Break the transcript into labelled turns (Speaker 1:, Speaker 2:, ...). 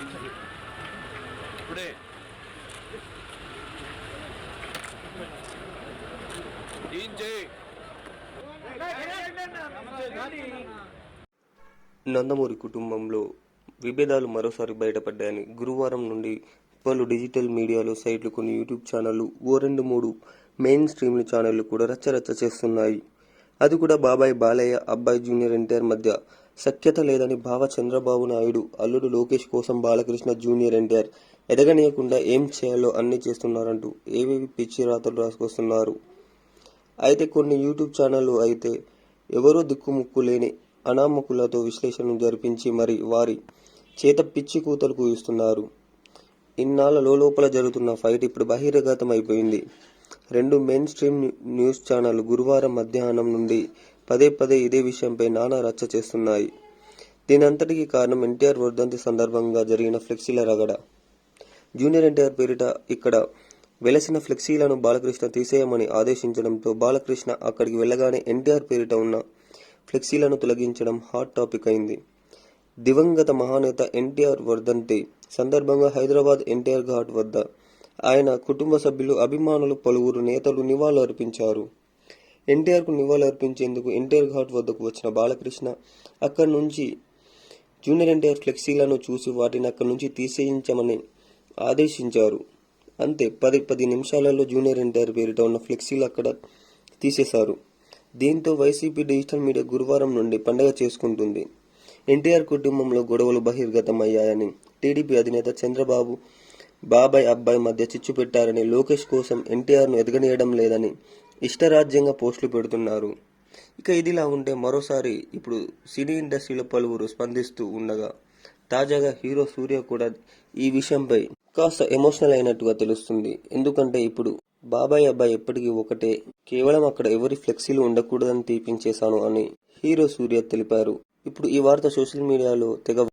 Speaker 1: ఇప్పుడే.
Speaker 2: నందమూరి కుటుంబంలో విభేదాలు మరోసారి బయటపడ్డాయని గురువారం నుండి పలు డిజిటల్ మీడియాలో సైట్లు కొన్ని యూట్యూబ్ ఛానళ్ళు ఓ రెండు మూడు మెయిన్ స్ట్రీమ్ల ఛానళ్ళు కూడా రచ్చరచ్చ చేస్తున్నాయి. అది కూడా బాబాయ్ బాలయ్య అబ్బాయి జూనియర్ ఎన్టీఆర్ మధ్య సఖ్యత లేదని భావ చంద్రబాబు నాయుడు అల్లుడు లోకేష్ కోసం బాలకృష్ణ జూనియర్ ఎన్టీఆర్ ఎదగనీయకుండా ఏం చేయాలో అన్ని చేస్తున్నారంటూ ఏవేవి పిచ్చి రాతలు రాసుకొస్తున్నారు. అయితే కొన్ని యూట్యూబ్ ఛానళ్ళు అయితే ఎవరో దిక్కుముక్కు లేని అనామకులతో విశ్లేషణ జరిపించి మరి వారి చేత పిచ్చి కూతలు కూయిస్తున్నారు. ఇన్నాళ్ళ లోపల జరుగుతున్న ఫైట్ ఇప్పుడు బహిర్గతం అయిపోయింది రెండు మెయిన్ స్ట్రీమ్ న్యూస్ ఛానల్ గురువారం మధ్యాహ్నం నుండి పదే పదే ఇదే విషయంపై నానా రచ్చ చేస్తున్నాయి. దీనంతటికీ కారణం ఎన్టీఆర్ వర్ధంతి సందర్భంగా జరిగిన ఫ్లెక్సీల రగడ. జూనియర్ ఎన్టీఆర్ పేరిట ఇక్కడ వెలసిన ఫ్లెక్సీలను బాలకృష్ణ తీసేయమని ఆదేశించడంతో బాలకృష్ణ అక్కడికి వెళ్ళగానే ఎన్టీఆర్ పేరిట ఉన్న ఫ్లెక్సీలను తొలగించడం హాట్ టాపిక్ అయింది. దివంగత మహానేత ఎన్టీఆర్ వర్ధంతి సందర్భంగా హైదరాబాద్ ఎన్టీఆర్ ఘాట్ వద్ద ఆయన కుటుంబ సభ్యులు అభిమానులు పలువురు నేతలు నివాళులు అర్పించారు ఎన్టీఆర్కు నివాళులు అర్పించేందుకు ఎన్టీఆర్ ఘాట్ వద్దకు వచ్చిన బాలకృష్ణ అక్కడి నుంచి జూనియర్ ఎన్టీఆర్ ఫ్లెక్సీలను చూసి వాటిని అక్కడి నుంచి తీసేయించమని ఆదేశించారు. అంతే పది పది నిమిషాలలో జూనియర్ ఎన్టీఆర్ పేరిట ఉన్న ఫ్లెక్సీలు అక్కడ తీసేశారు. దీంతో వైసీపీ డిజిటల్ మీడియా గురువారం నుండి పండగ చేసుకుంటుంది. ఎన్టీఆర్ కుటుంబంలో గొడవలు బహిర్గతమయ్యాయని టీడీపీ అధినేత చంద్రబాబు బాబాయ్ అబ్బాయి మధ్య చిచ్చు పెట్టారని లోకేష్ కోసం ఎన్టీఆర్ను ఎదగనీయడం లేదని ఇష్టరాజ్యంగా పోస్టులు పెడుతున్నారు. ఇక ఇదిలా ఉంటే మరోసారి ఇప్పుడు సినీ ఇండస్ట్రీలో పలువురు స్పందిస్తూ ఉండగా తాజాగా హీరో సూర్య కూడా ఈ విషయంపై కాస్త ఎమోషనల్ అయినట్టుగా తెలుస్తుంది. ఎందుకంటే ఇప్పుడు బాబాయ్ అబ్బాయి ఎప్పటికీ ఒకటే. కేవలం అక్కడ ఎవరి ఫ్లెక్సీలు ఉండకూడదని తీపించేశాను అని హీరో సూర్య తెలిపారు. ఇప్పుడు ఈ వార్త సోషల్ మీడియాలో తెగ